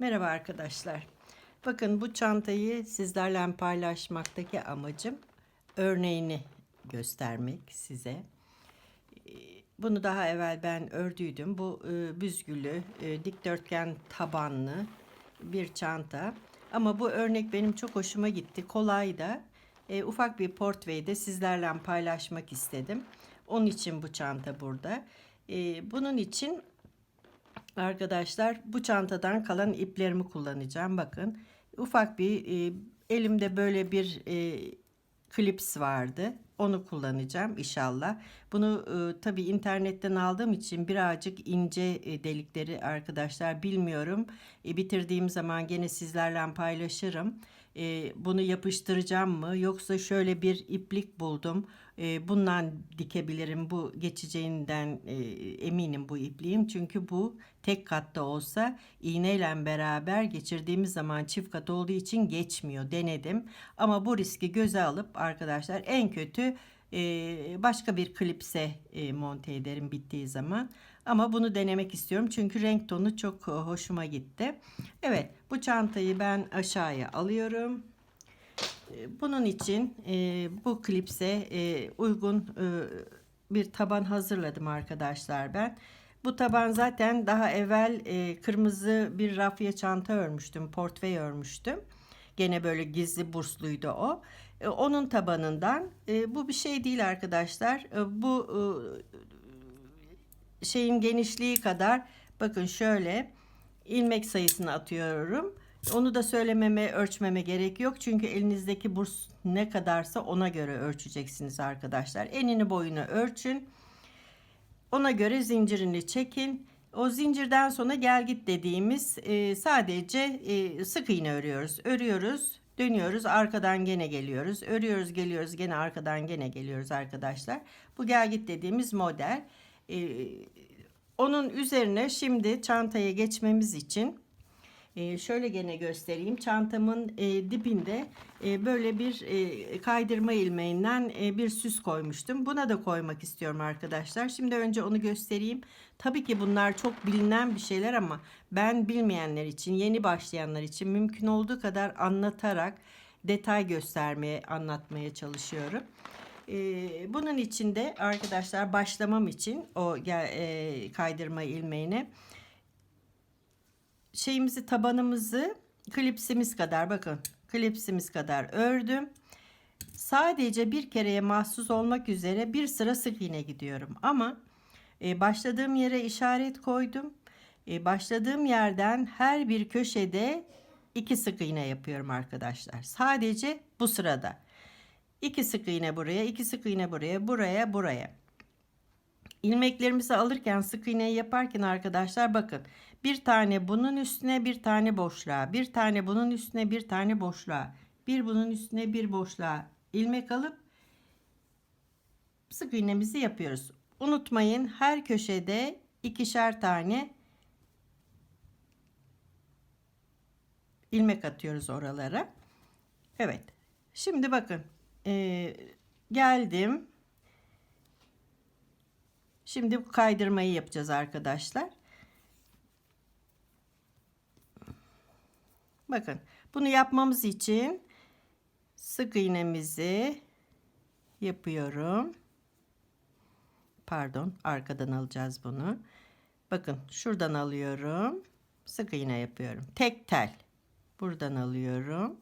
Merhaba arkadaşlar. Bakın bu çantayı sizlerle paylaşmaktaki amacım örneğini göstermek size. Bunu daha evvel ben ördüydüm. Bu e, büzgülü, e, dikdörtgen tabanlı bir çanta. Ama bu örnek benim çok hoşuma gitti. Kolay da. E, ufak bir portföyü de sizlerle paylaşmak istedim. Onun için bu çanta burada. E, bunun için Arkadaşlar bu çantadan kalan iplerimi kullanacağım. Bakın ufak bir e, elimde böyle bir e, klips vardı. Onu kullanacağım inşallah. Bunu e, tabii internetten aldığım için birazcık ince e, delikleri arkadaşlar bilmiyorum. E, bitirdiğim zaman gene sizlerle paylaşırım. E, bunu yapıştıracağım mı yoksa şöyle bir iplik buldum. E, bundan dikebilirim. Bu geçeceğinden e, eminim bu ipliğim. Çünkü bu tek katta olsa iğneyle beraber geçirdiğimiz zaman çift kat olduğu için geçmiyor. Denedim. Ama bu riski göze alıp arkadaşlar en kötü e, başka bir klipse e, monte ederim bittiği zaman. Ama bunu denemek istiyorum çünkü renk tonu çok e, hoşuma gitti. Evet bu çantayı ben aşağıya alıyorum. E, Bunun için e, bu klipse e, uygun e, bir taban hazırladım arkadaşlar ben. Bu taban zaten daha evvel e, kırmızı bir rafya çanta örmüştüm, portföy örmüştüm. Gene böyle gizli bursluydu o. E, onun tabanından e, bu bir şey değil arkadaşlar. E, bu e, şeyin genişliği kadar bakın şöyle ilmek sayısını atıyorum. Onu da söylememe, ölçmeme gerek yok. Çünkü elinizdeki burs ne kadarsa ona göre ölçeceksiniz arkadaşlar. Enini boyunu ölçün. Ona göre zincirini çekin. O zincirden sonra gel git dediğimiz e, sadece e, sık iğne örüyoruz. Örüyoruz, dönüyoruz, arkadan gene geliyoruz. Örüyoruz, geliyoruz, gene arkadan gene geliyoruz arkadaşlar. Bu gel git dediğimiz model. E, onun üzerine şimdi çantaya geçmemiz için ee, şöyle gene göstereyim. Çantamın e, dibinde e, böyle bir e, kaydırma ilmeğinden e, bir süs koymuştum. Buna da koymak istiyorum arkadaşlar. Şimdi önce onu göstereyim. Tabii ki bunlar çok bilinen bir şeyler ama ben bilmeyenler için, yeni başlayanlar için mümkün olduğu kadar anlatarak detay göstermeye, anlatmaya çalışıyorum. Ee, bunun için de arkadaşlar başlamam için o e, kaydırma ilmeğine şeyimizi tabanımızı klipsimiz kadar bakın klipsimiz kadar ördüm. Sadece bir kereye mahsus olmak üzere bir sıra sık iğne gidiyorum ama e, başladığım yere işaret koydum. E, başladığım yerden her bir köşede iki sık iğne yapıyorum arkadaşlar. Sadece bu sırada. İki sık iğne buraya, iki sık iğne buraya, buraya, buraya. İlmeklerimizi alırken sık iğneyi yaparken arkadaşlar bakın bir tane bunun üstüne bir tane boşluğa bir tane bunun üstüne bir tane boşluğa bir bunun üstüne bir boşluğa ilmek alıp sık iğnemizi yapıyoruz. Unutmayın her köşede ikişer tane ilmek atıyoruz oralara. Evet. Şimdi bakın ee, geldim Şimdi bu kaydırmayı yapacağız arkadaşlar. Bakın bunu yapmamız için sık iğnemizi yapıyorum. Pardon arkadan alacağız bunu. Bakın şuradan alıyorum. Sık iğne yapıyorum. Tek tel. Buradan alıyorum.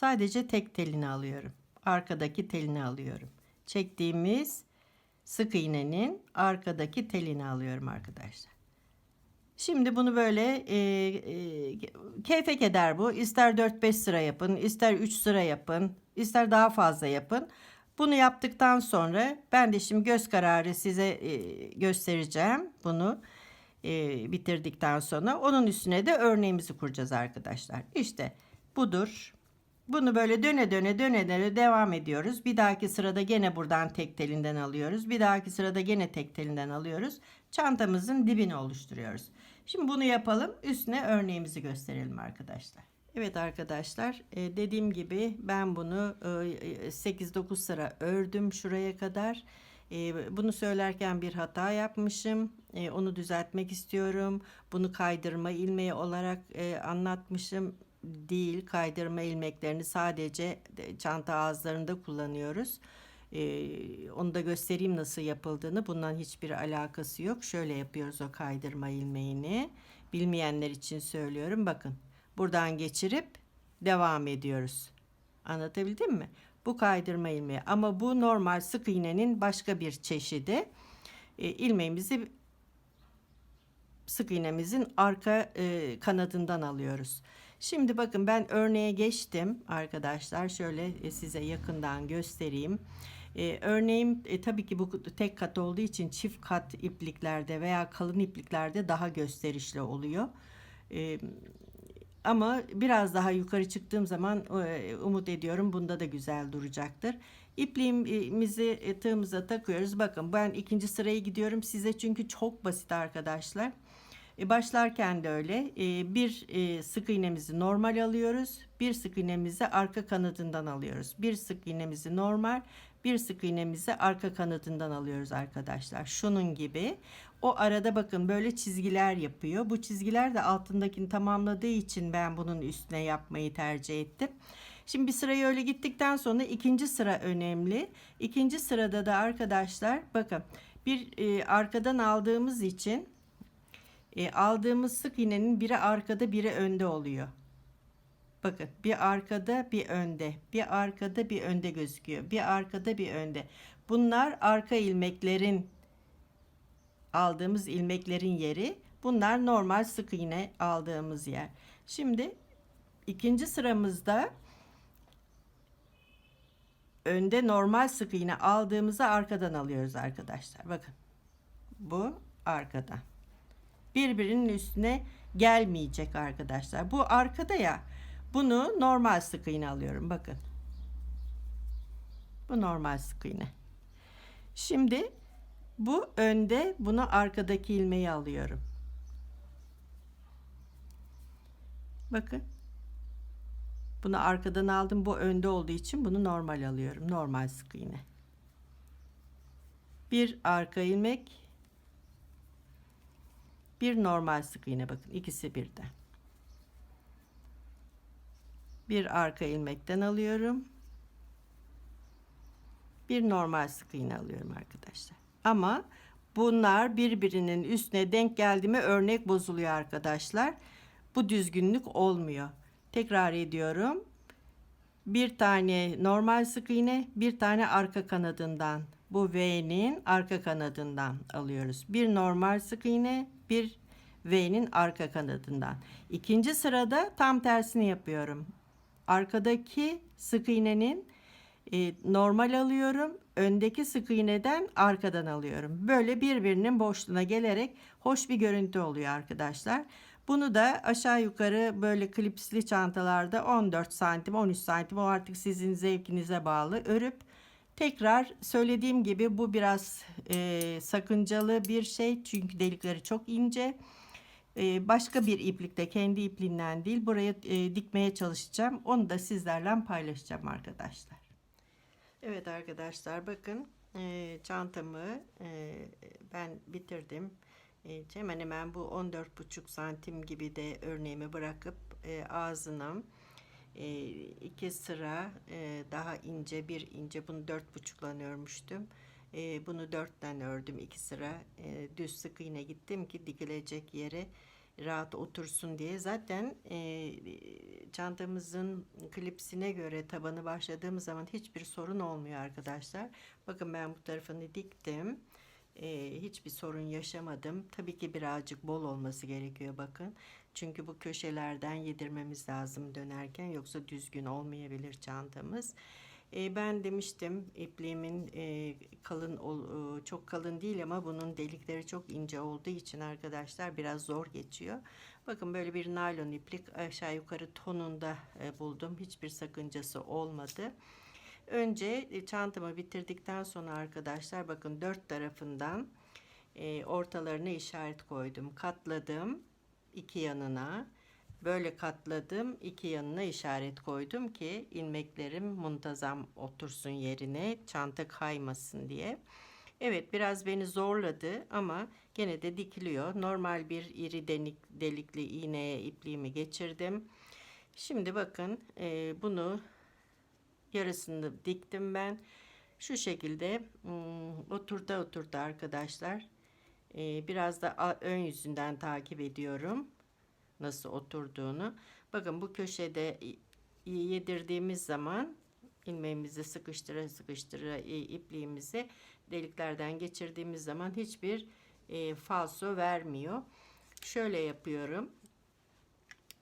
Sadece tek telini alıyorum arkadaki telini alıyorum. Çektiğimiz sık iğnenin arkadaki telini alıyorum arkadaşlar. Şimdi bunu böyle e, e, keyfe keder bu. İster 4-5 sıra yapın, ister 3 sıra yapın, ister daha fazla yapın. Bunu yaptıktan sonra ben de şimdi göz kararı size e, göstereceğim bunu e, bitirdikten sonra. Onun üstüne de örneğimizi kuracağız arkadaşlar. İşte budur. Bunu böyle döne döne döne döne devam ediyoruz. Bir dahaki sırada gene buradan tek telinden alıyoruz. Bir dahaki sırada gene tek telinden alıyoruz. Çantamızın dibini oluşturuyoruz. Şimdi bunu yapalım. Üstüne örneğimizi gösterelim arkadaşlar. Evet arkadaşlar e, dediğim gibi ben bunu 8-9 sıra ördüm şuraya kadar. E, bunu söylerken bir hata yapmışım. E, onu düzeltmek istiyorum. Bunu kaydırma ilmeği olarak e, anlatmışım. Değil, kaydırma ilmeklerini sadece de- çanta ağızlarında kullanıyoruz. E, onu da göstereyim nasıl yapıldığını. Bundan hiçbir alakası yok. Şöyle yapıyoruz o kaydırma ilmeğini. Bilmeyenler için söylüyorum. Bakın, buradan geçirip devam ediyoruz. Anlatabildim mi? Bu kaydırma ilmeği ama bu normal sık iğnenin başka bir çeşidi. E, ilmeğimizi sık iğnemizin arka e, kanadından alıyoruz. Şimdi bakın ben örneğe geçtim arkadaşlar. Şöyle e, size yakından göstereyim. E, örneğim e, tabii ki bu tek kat olduğu için çift kat ipliklerde veya kalın ipliklerde daha gösterişli oluyor. E, ama biraz daha yukarı çıktığım zaman e, umut ediyorum bunda da güzel duracaktır. İpliğimizi e, tığımıza takıyoruz. Bakın ben ikinci sıraya gidiyorum size çünkü çok basit arkadaşlar. E, Başlarken de öyle. E, Bir e, sık iğnemizi normal alıyoruz. Bir sık iğnemizi arka kanadından alıyoruz. Bir sık iğnemizi normal, bir sık iğnemizi arka kanadından alıyoruz arkadaşlar. Şunun gibi. O arada bakın böyle çizgiler yapıyor. Bu çizgiler de altındakini tamamladığı için ben bunun üstüne yapmayı tercih ettim. Şimdi bir sırayı öyle gittikten sonra ikinci sıra önemli. İkinci sırada da arkadaşlar bakın bir e, arkadan aldığımız için e, aldığımız sık iğnenin biri arkada biri önde oluyor. Bakın bir arkada bir önde, bir arkada bir önde gözüküyor. Bir arkada bir önde. Bunlar arka ilmeklerin aldığımız ilmeklerin yeri. Bunlar normal sık iğne aldığımız yer. Şimdi ikinci sıramızda önde normal sık iğne aldığımızı arkadan alıyoruz arkadaşlar. Bakın. Bu arkadan. Birbirinin üstüne gelmeyecek arkadaşlar. Bu arkada ya. Bunu normal sık iğne alıyorum. Bakın. Bu normal sık iğne. Şimdi bu önde, bunu arkadaki ilmeği alıyorum. Bakın. Bunu arkadan aldım. Bu önde olduğu için bunu normal alıyorum. Normal sık iğne. Bir arka ilmek, bir normal sık iğne bakın ikisi birden. Bir arka ilmekten alıyorum. Bir normal sık iğne alıyorum arkadaşlar. Ama bunlar birbirinin üstüne denk geldi mi örnek bozuluyor arkadaşlar. Bu düzgünlük olmuyor. Tekrar ediyorum. Bir tane normal sık iğne, bir tane arka kanadından. Bu V'nin arka kanadından alıyoruz. Bir normal sık iğne, bir V'nin arka kanadından. İkinci sırada tam tersini yapıyorum. Arkadaki sık iğnenin e, normal alıyorum. Öndeki sık iğneden arkadan alıyorum. Böyle birbirinin boşluğuna gelerek hoş bir görüntü oluyor arkadaşlar. Bunu da aşağı yukarı böyle klipsli çantalarda 14 santim 13 santim o artık sizin zevkinize bağlı örüp tekrar söylediğim gibi bu biraz e, sakıncalı bir şey çünkü delikleri çok ince. E, başka bir iplikte kendi ipliğinden değil buraya e, dikmeye çalışacağım. Onu da sizlerle paylaşacağım arkadaşlar. Evet arkadaşlar bakın e, çantamı e, ben bitirdim. E, hemen hemen bu 14,5 santim gibi de örneğimi bırakıp e, ağzına iki sıra e, daha ince bir ince bunu dört buçukla örmüştüm. E, bunu dörtten ördüm iki sıra e, düz sık iğne gittim ki dikilecek yere rahat otursun diye. Zaten e, çantamızın klipsine göre tabanı başladığımız zaman hiçbir sorun olmuyor arkadaşlar. Bakın ben bu tarafını diktim. Hiçbir sorun yaşamadım. Tabii ki birazcık bol olması gerekiyor bakın. Çünkü bu köşelerden yedirmemiz lazım dönerken yoksa düzgün olmayabilir çantamız. E, ben demiştim ipliğimin e, kalın e, çok kalın değil ama bunun delikleri çok ince olduğu için arkadaşlar biraz zor geçiyor. Bakın böyle bir naylon iplik aşağı yukarı tonunda e, buldum. Hiçbir sakıncası olmadı. Önce e, çantamı bitirdikten sonra arkadaşlar bakın dört tarafından e, ortalarına işaret koydum. Katladım iki yanına. Böyle katladım. iki yanına işaret koydum ki ilmeklerim muntazam otursun yerine. Çanta kaymasın diye. Evet biraz beni zorladı ama gene de dikiliyor. Normal bir iri delik, delikli iğneye ipliğimi geçirdim. Şimdi bakın e, bunu yarısını diktim ben. Şu şekilde hmm, oturta oturta arkadaşlar. E, biraz da ön yüzünden takip ediyorum. Nasıl oturduğunu. Bakın bu köşede yedirdiğimiz zaman ilmeğimizi sıkıştıra sıkıştıra ipliğimizi deliklerden geçirdiğimiz zaman hiçbir e, falso vermiyor. Şöyle yapıyorum.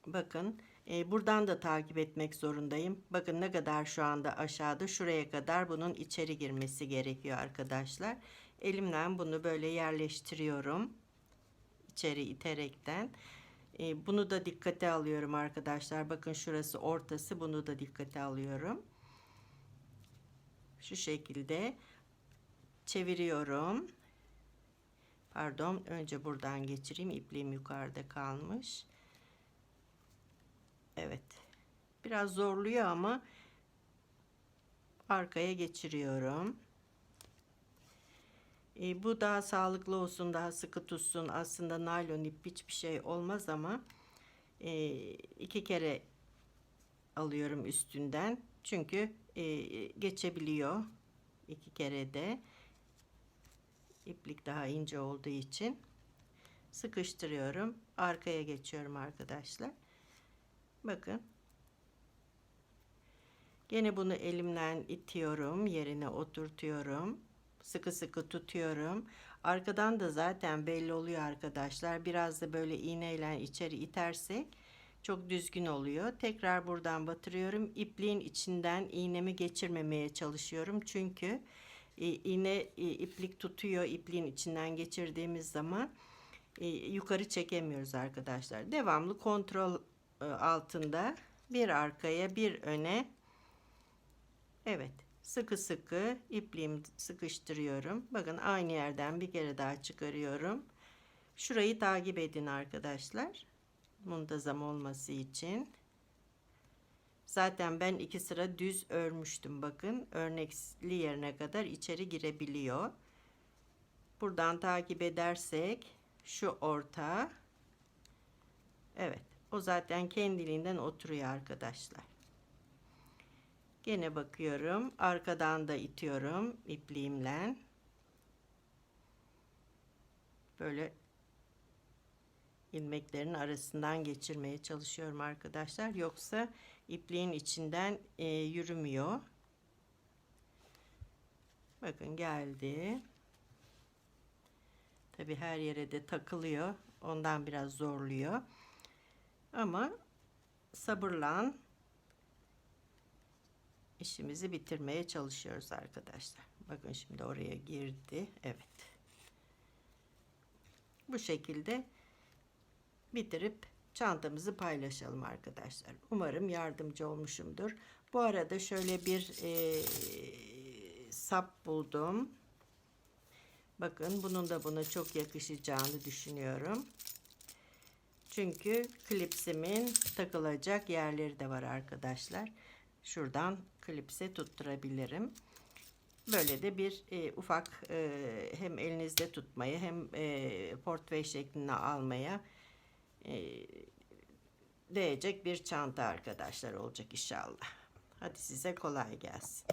Bakın e, buradan da takip etmek zorundayım. Bakın ne kadar şu anda aşağıda şuraya kadar bunun içeri girmesi gerekiyor arkadaşlar. Elimle bunu böyle yerleştiriyorum. İçeri iterekten. E, bunu da dikkate alıyorum arkadaşlar. Bakın şurası ortası bunu da dikkate alıyorum. Şu şekilde çeviriyorum. Pardon önce buradan geçireyim. İpliğim yukarıda kalmış. Evet. Biraz zorluyor ama arkaya geçiriyorum. E, bu daha sağlıklı olsun, daha sıkı tutsun. Aslında naylon ip hiçbir şey olmaz ama e, iki kere alıyorum üstünden. Çünkü e, geçebiliyor iki kere de. İplik daha ince olduğu için sıkıştırıyorum. Arkaya geçiyorum arkadaşlar. Bakın. Gene bunu elimle itiyorum. Yerine oturtuyorum. Sıkı sıkı tutuyorum. Arkadan da zaten belli oluyor arkadaşlar. Biraz da böyle iğneyle içeri itersek çok düzgün oluyor. Tekrar buradan batırıyorum. İpliğin içinden iğnemi geçirmemeye çalışıyorum. Çünkü e, iğne e, iplik tutuyor. İpliğin içinden geçirdiğimiz zaman e, yukarı çekemiyoruz arkadaşlar. Devamlı kontrol altında bir arkaya bir öne evet sıkı sıkı ipliğimi sıkıştırıyorum. Bakın aynı yerden bir kere daha çıkarıyorum. Şurayı takip edin arkadaşlar. Muntazam olması için. Zaten ben iki sıra düz örmüştüm bakın. Örnekli yerine kadar içeri girebiliyor. Buradan takip edersek şu orta. Evet o zaten kendiliğinden oturuyor arkadaşlar. Gene bakıyorum. Arkadan da itiyorum ipliğimle. Böyle ilmeklerin arasından geçirmeye çalışıyorum arkadaşlar. Yoksa ipliğin içinden e, yürümüyor. Bakın geldi. Tabi her yere de takılıyor. Ondan biraz zorluyor. Ama sabırla işimizi bitirmeye çalışıyoruz arkadaşlar. Bakın şimdi oraya girdi. Evet. Bu şekilde bitirip çantamızı paylaşalım arkadaşlar. Umarım yardımcı olmuşumdur. Bu arada şöyle bir e, sap buldum. Bakın bunun da buna çok yakışacağını düşünüyorum. Çünkü klipsimin takılacak yerleri de var arkadaşlar. Şuradan klipse tutturabilirim. Böyle de bir e, ufak e, hem elinizde tutmaya hem e, portföy şeklinde almaya e, değecek bir çanta arkadaşlar olacak inşallah. Hadi size kolay gelsin.